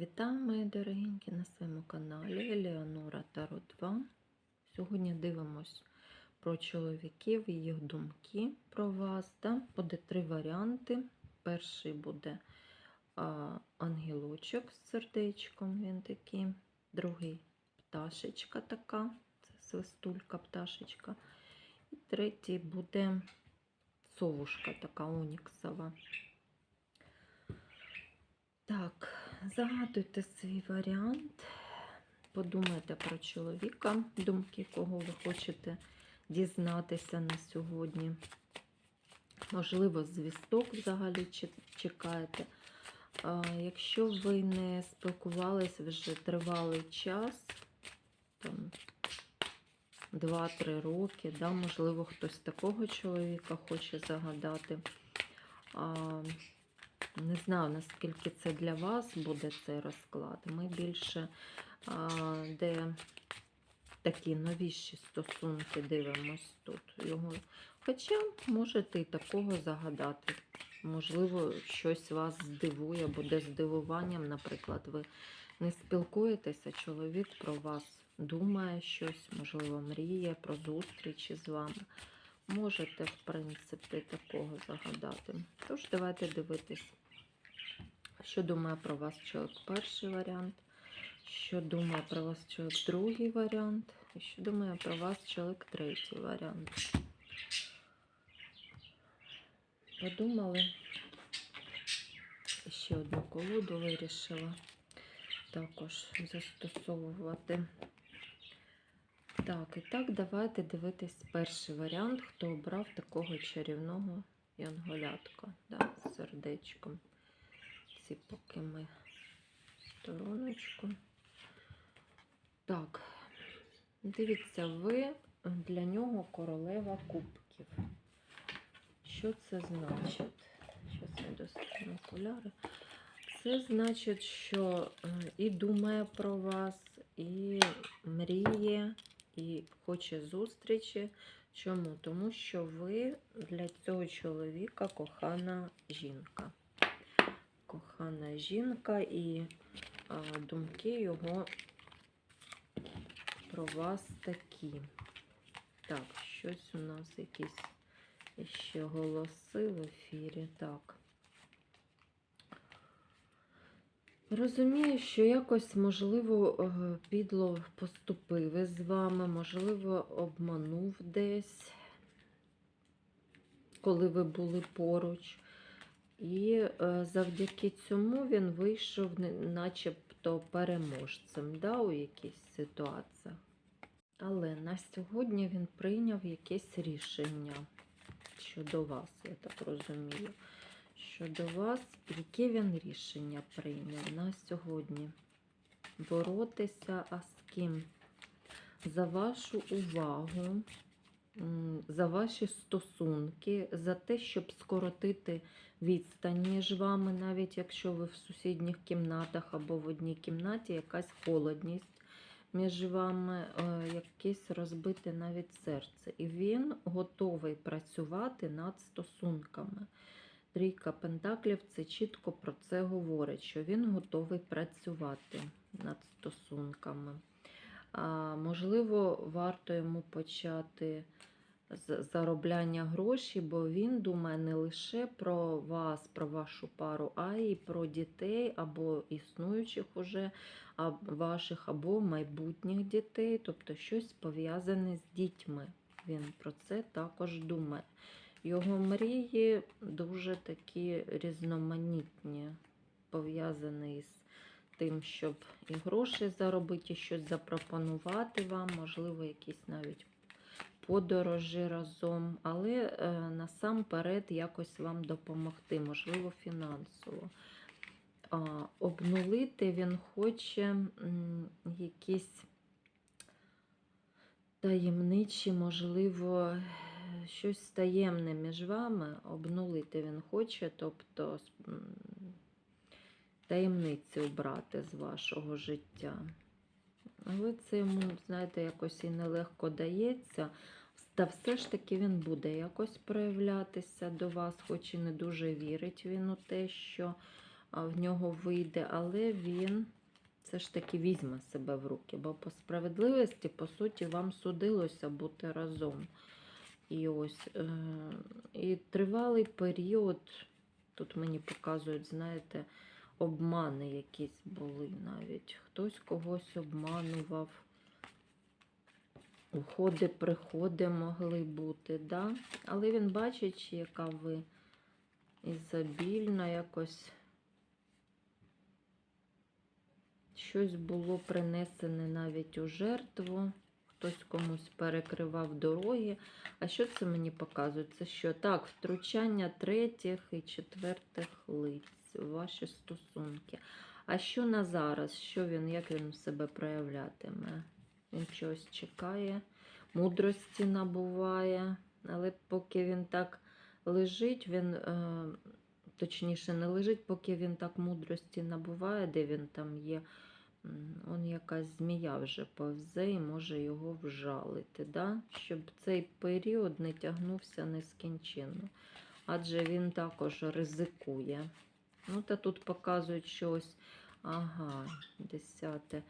вітаю, мої дорогенькі, на своєму каналі Елеонора Таро 2. Сьогодні дивимось про чоловіків і їх думки про вас. Да? Буде три варіанти. Перший буде а, ангелочок з сердечком, він такий. Другий пташечка така, це свистулька пташечка. І третій буде совушка така оніксова. Так, загадуйте свій варіант. Подумайте про чоловіка, думки, кого ви хочете дізнатися на сьогодні. Можливо, звісток взагалі чекаєте. Якщо ви не спілкувалися вже тривалий час, там 2-3 роки, да, можливо, хтось такого чоловіка хоче загадати. Не знаю, наскільки це для вас буде цей розклад. Ми більше де такі новіші стосунки дивимось тут. Його. Хоча можете і такого загадати. Можливо, щось вас здивує, буде здивуванням. Наприклад, ви не спілкуєтеся, чоловік про вас думає щось, можливо, мріє про зустрічі з вами. Можете, в принципі, такого загадати. Тож, давайте дивитись. Що думає про вас чоловік перший варіант? Що думає про вас чоловік другий варіант? І що думає про вас чоловік третій варіант? Подумали. Ще одну колоду вирішила також застосовувати. Так, і так, давайте дивитись перший варіант, хто обрав такого чарівного янголятка да, з сердечком ці поки ми стороночку. Так, дивіться, ви для нього королева кубків. Що це значить? Зараз я достану окуляри. Це значить, що е, і думає про вас, і мріє, і хоче зустрічі. Чому? Тому що ви для цього чоловіка кохана жінка кохана жінка і а, думки його про вас такі. Так, щось у нас якісь ще голоси в ефірі. Так. Розумію, що якось, можливо, е, підло поступив із вами, можливо, обманув десь, коли ви були поруч. І е, завдяки цьому він вийшов начебто переможцем да, у якійсь ситуаціях. Але на сьогодні він прийняв якесь рішення щодо вас, я так розумію. Щодо вас, яке він рішення прийняв на сьогодні? Боротися, а з ким? За вашу увагу, за ваші стосунки, за те, щоб скоротити відстань між вами, навіть якщо ви в сусідніх кімнатах або в одній кімнаті, якась холодність між вами, е, якесь розбите навіть серце. І він готовий працювати над стосунками. Трійка Пентаклів це чітко про це говорить, що він готовий працювати над стосунками. А, можливо, варто йому почати з заробляння грошей, бо він думає не лише про вас, про вашу пару, а й про дітей або існуючих уже ваших, або майбутніх дітей, тобто щось пов'язане з дітьми. Він про це також думає. Його мрії дуже такі різноманітні, пов'язані з тим, щоб і гроші заробити, і щось запропонувати вам, можливо, якісь навіть подорожі разом, але е, насамперед якось вам допомогти, можливо, фінансово. Обнулити він хоче якісь таємничі, можливо, щось таємне між вами. Обнулити він хоче, тобто таємниці обрати з вашого життя. Але це йому, знаєте, якось і нелегко дається. Та все ж таки він буде якось проявлятися до вас, хоч і не дуже вірить він у те, що в нього вийде, але він все ж таки візьме себе в руки, бо по справедливості, по суті, вам судилося бути разом. І ось е, і тривалий період, тут мені показують, знаєте, обмани якісь були навіть. Хтось когось обманував. Уходи, приходи могли бути, да? але він бачить, яка ви ізобільна якось. Щось було принесене навіть у жертву, хтось комусь перекривав дороги. А що це мені показує? Це що? Так, втручання третіх і четвертих лиць ваші стосунки. А що на зараз? Що він, як він себе проявлятиме? Він чогось чекає, мудрості набуває, але поки він так лежить, він, е, точніше, не лежить, поки він так мудрості набуває, де він там є. Он якась змія вже повзе і може його вжалити, да? щоб цей період не тягнувся нескінченно. Адже він також ризикує. Ну, та тут показують, що ось, ага, десяте.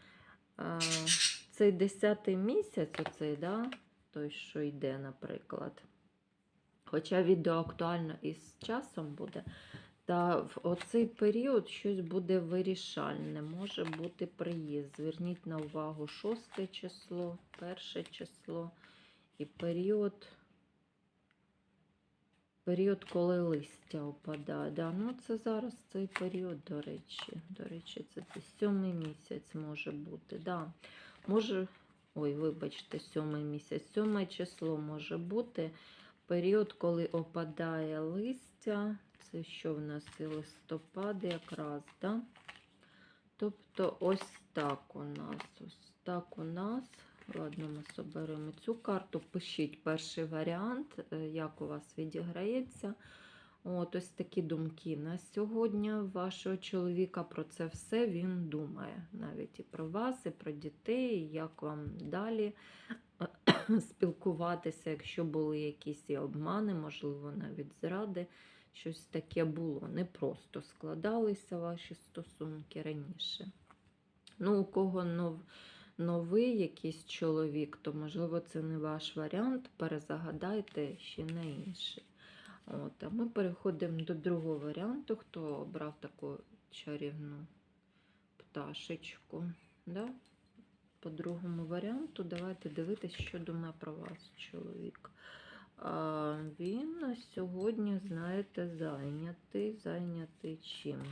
А, цей десятий місяць, оцей, да? той, що йде, наприклад. Хоча відео актуально і з часом буде, та в оцей період щось буде вирішальне, може бути приїзд. Зверніть на увагу шосте число, перше число і період, період, коли листя опадає. Да, ну це зараз цей період, до речі. До речі, це сьомий місяць може бути. Да. Може, ой, вибачте, сьомий місяць, сьоме число може бути період, коли опадає листя. Це що в нас і листопад якраз, да? Тобто ось так у нас. Ось так у нас. Ладно, ми соберемо цю карту. Пишіть перший варіант, е, як у вас відіграється. От ось такі думки на сьогодні вашого чоловіка про це все він думає. Навіть і про вас, і про дітей, і як вам далі спілкуватися, якщо були якісь і обмани, можливо, навіть зради. Щось таке було. Не просто складалися ваші стосунки раніше. Ну, у кого нов, новий якийсь чоловік, то, можливо, це не ваш варіант. Перезагадайте ще на інший. От, а ми переходимо до другого варіанту, хто обрав таку чарівну пташечку. Да? По другому варіанту давайте дивитися, що думає про вас чоловік. А він сьогодні, знаєте, зайнятий. Зайнятий чим?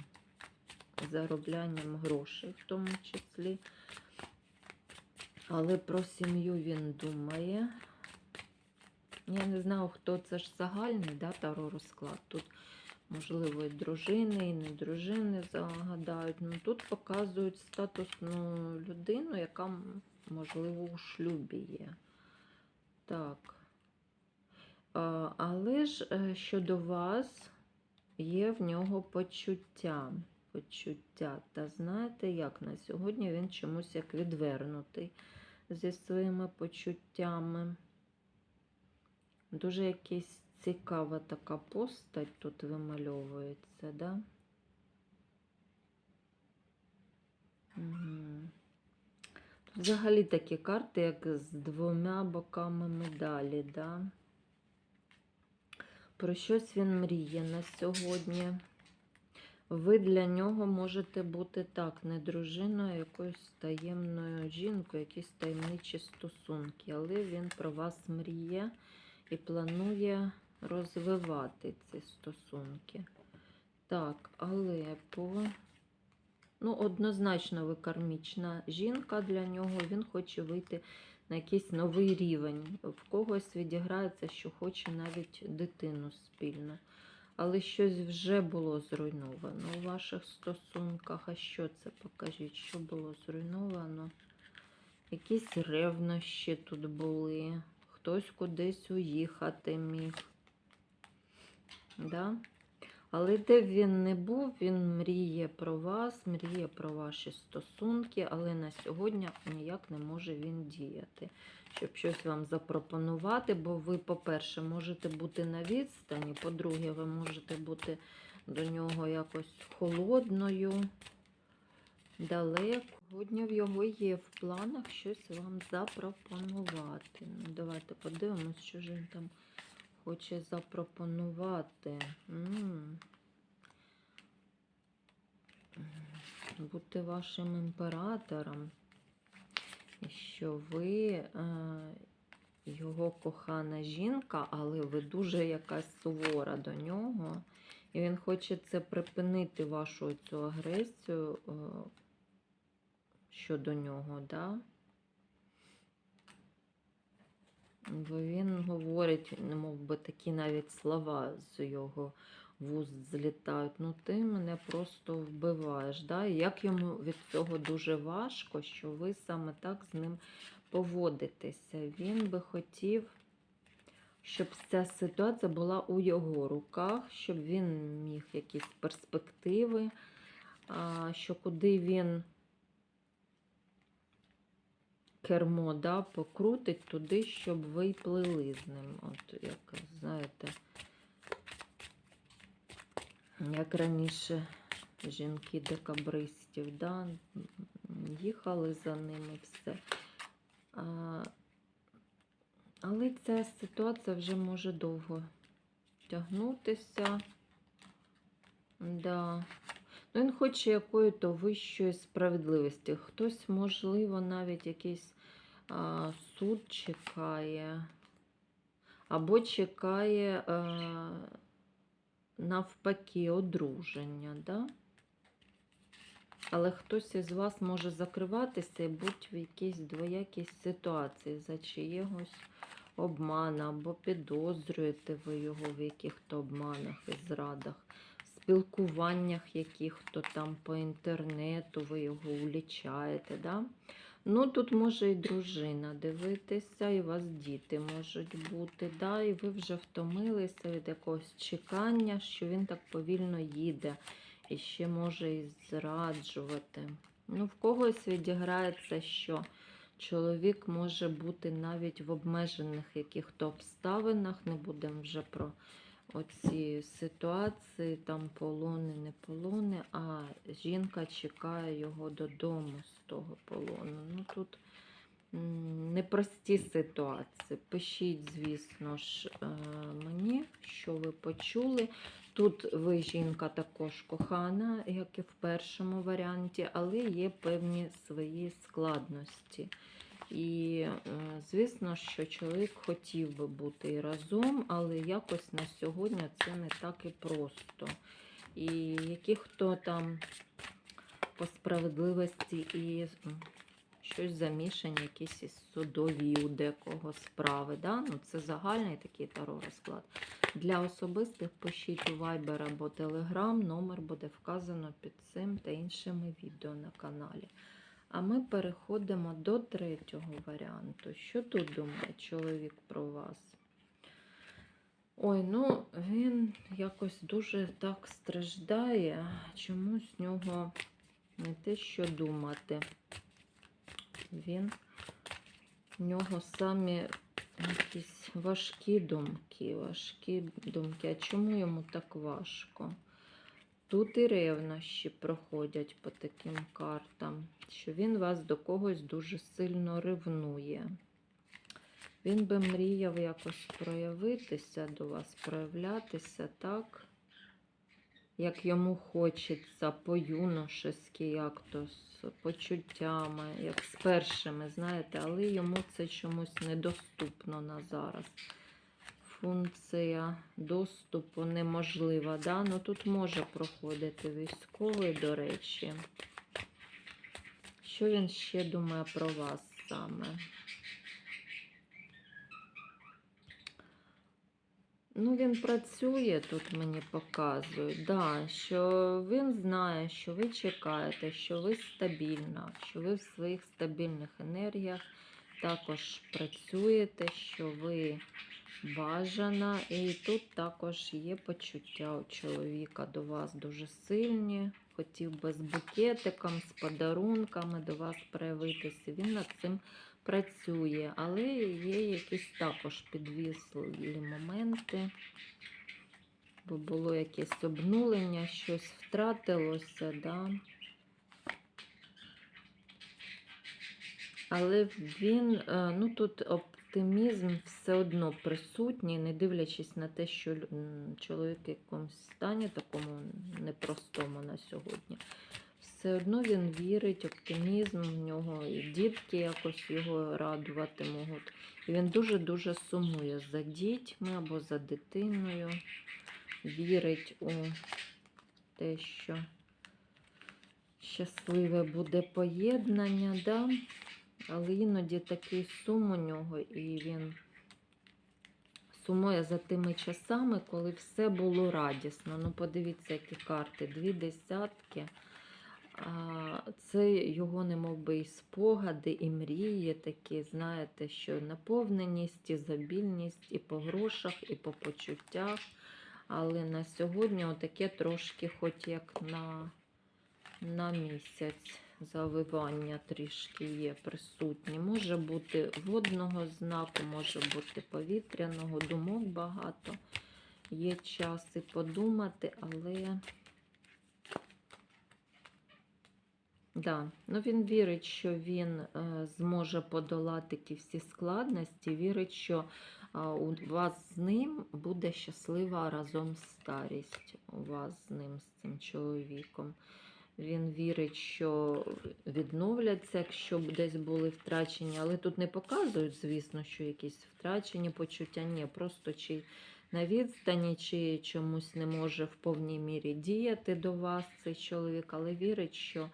Зароблянням грошей в тому числі. Але про сім'ю він думає. Я не знаю, хто це ж загальний, да, таро розклад. Тут, можливо, і дружини, і не дружини загадають. Ну, тут показують статусну людину, яка, можливо, у шлюбі є. Так. Але ж е, щодо вас є в нього почуття. Почуття. Та знаєте, як на сьогодні він чомусь як відвернутий зі своїми почуттями. Дуже якась цікава така постать тут вимальовується, да? Угу. Взагалі такі карти, як з двома боками медалі, да? Про щось він мріє на сьогодні. Ви для нього можете бути так, не дружиною, а якоюсь таємною жінкою, якісь таємничі стосунки, але він про вас мріє і планує розвивати ці стосунки. Так, але. Ну, однозначно, ви кармічна жінка для нього, він хоче вийти на якийсь новий рівень. В когось відіграється, що хоче навіть дитину спільно. Але щось вже було зруйновано у ваших стосунках. А що це? Покажіть, що було зруйновано? Якісь ревнощі тут були, хтось кудись уїхати міг. Да? Але де б він не був, він мріє про вас, мріє про ваші стосунки, але на сьогодні ніяк не може він діяти, щоб щось вам запропонувати. Бо ви, по-перше, можете бути на відстані, по-друге, ви можете бути до нього якось холодною, далеко. Сьогодні в його є в планах щось вам запропонувати. Ну, давайте подивимось, що ж він там хоче запропонувати. Бути вашим імператором. І що ви е, його кохана жінка, але ви дуже якась сувора до нього. І він хоче це припинити вашу цю агресію е, щодо нього, да? Бо він говорить, мов би такі навіть слова з його вуст злітають. Ну ти мене просто вбиваєш. Да? Як йому від цього дуже важко, що ви саме так з ним поводитеся. Він би хотів, щоб ця ситуація була у його руках, щоб він міг якісь перспективи, що куди він кермо да, покрутить туди, щоб ви плили з ним. От як знаєте, як раніше жінки декабристів, да, їхали за ними все. А, але ця ситуація вже може довго тягнутися. Да. Ну, він хоче якої-то вищої справедливості. Хтось, можливо, навіть якийсь суд чекає, або чекає навпаки одруження. Да? Але хтось із вас може закриватися і бути в якійсь двоякій ситуації за чиєгось обмана, або підозрюєте ви його в яких-то обманах і зрадах, спілкуваннях яких-то там по інтернету, ви його улічаєте. Да? Ну, тут може і дружина дивитися, і у вас діти можуть бути. Да? І ви вже втомилися від якогось чекання, що він так повільно їде і ще може і зраджувати. Ну, в когось відіграється, що чоловік може бути навіть в обмежених яких-то обставинах. Не будемо вже про оці ситуації, там полони, не полони, а жінка чекає його додому з того полону. Тут непрості ситуації. Пишіть, звісно ж, е, мені, що ви почули. Тут ви жінка також кохана, як і в першому варіанті, але є певні свої складності. І, е, звісно, що чоловік хотів би бути разом, але якось на сьогодні це не так і просто. І які хто там по справедливості і щось замішані, якісь із судові у декого справи. Да? Ну, це загальний такий таро розклад. Для особистих пишіть у Viber або Telegram, номер буде вказано під цим та іншими відео на каналі. А ми переходимо до третього варіанту. Що тут думає чоловік про вас? Ой, ну він якось дуже так страждає, чомусь з нього не те, що думати. Він в нього самі якісь важкі думки, важкі думки. А чому йому так важко? Тут і ревнощі проходять по таким картам, що він вас до когось дуже сильно ревнує. Він би мріяв якось проявитися до вас, проявлятися так, як йому хочеться, по-юношески, як то з почуттями, як з першими, знаєте, але йому це чомусь недоступно на зараз. Функція доступу неможлива. Да? Ну, тут може проходити військовий, до речі. Що він ще думає про вас саме? Ну, він працює, тут мені показують, да, що він знає, що ви чекаєте, що ви стабільна, що ви в своїх стабільних енергіях також працюєте, що ви бажана. І тут також є почуття у чоловіка до вас дуже сильні. Хотів би з букетиком, з подарунками до вас проявитися. Він над цим працює, але є якісь також підвіслі моменти. бо було якесь обнулення, щось втратилося, да. Але він, е, ну тут оптимізм все одно присутній, не дивлячись на те, що чоловік в якомусь стані такому непростому на сьогодні. Все одно він вірить, оптимізм в нього, і дітки якось його радувати можуть. І він дуже-дуже сумує за дітьми або за дитиною, вірить у те, що щасливе буде поєднання, да? але іноді такий сум у нього, і він сумує за тими часами, коли все було радісно. Ну, подивіться, які карти, дві десятки. Це його немов би і спогади, і мрії такі, знаєте, що наповненість, і забільність і по грошах, і по почуттях. Але на сьогодні отаке трошки, хоч як на, на місяць, завивання трішки є присутні. Може бути водного знаку, може бути повітряного, думок багато. Є час і подумати, але. Да. Ну, він вірить, що він е, зможе подолати ті всі складності, вірить, що у вас з ним буде щаслива разом старість. У вас з ним, з цим чоловіком. Він вірить, що відновляться, якщо десь були втрачені, але тут не показують, звісно, що якісь втрачені почуття. Ні, просто чи на відстані, чи чомусь не може в повній мірі діяти до вас цей чоловік, але вірить, що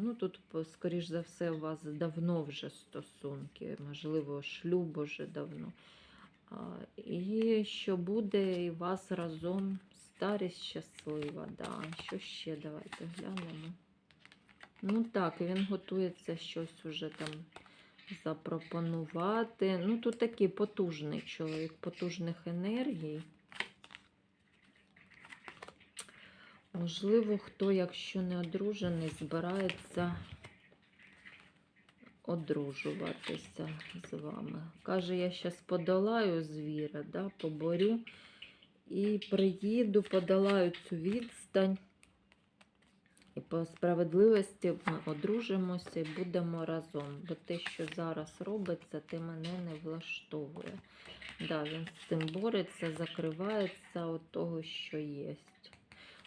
ну, тут, скоріш за все, у вас давно вже стосунки, можливо, шлюб уже давно. І що буде і вас разом старість щаслива. Да. Що ще? Давайте глянемо. Ну так, він готується щось уже там запропонувати. Ну, тут такий потужний чоловік, потужних енергій. Можливо, хто, якщо не одружений, збирається одружуватися з вами. Каже, я зараз подолаю звіра, да, поборю і приїду, подолаю цю відстань. І по справедливості ми одружимося і будемо разом. Бо те, що зараз робиться, те мене не влаштовує. Да, він з цим бореться, закривається від того, що є.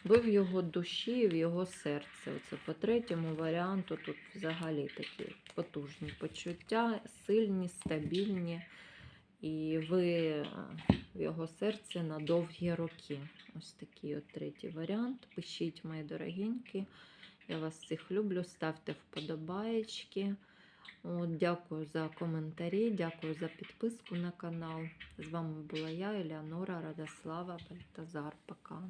Ви в його душі, в його серце. Оце по третьому варіанту тут взагалі такі потужні почуття, сильні, стабільні. І ви в його серці на довгі роки. Ось такий от третій варіант. Пишіть, мої дорогенькі. Я вас всіх люблю. Ставте вподобаєчки. От, дякую за коментарі, дякую за підписку на канал. З вами була я, Елеонора Радослава Бальтазар. Пока.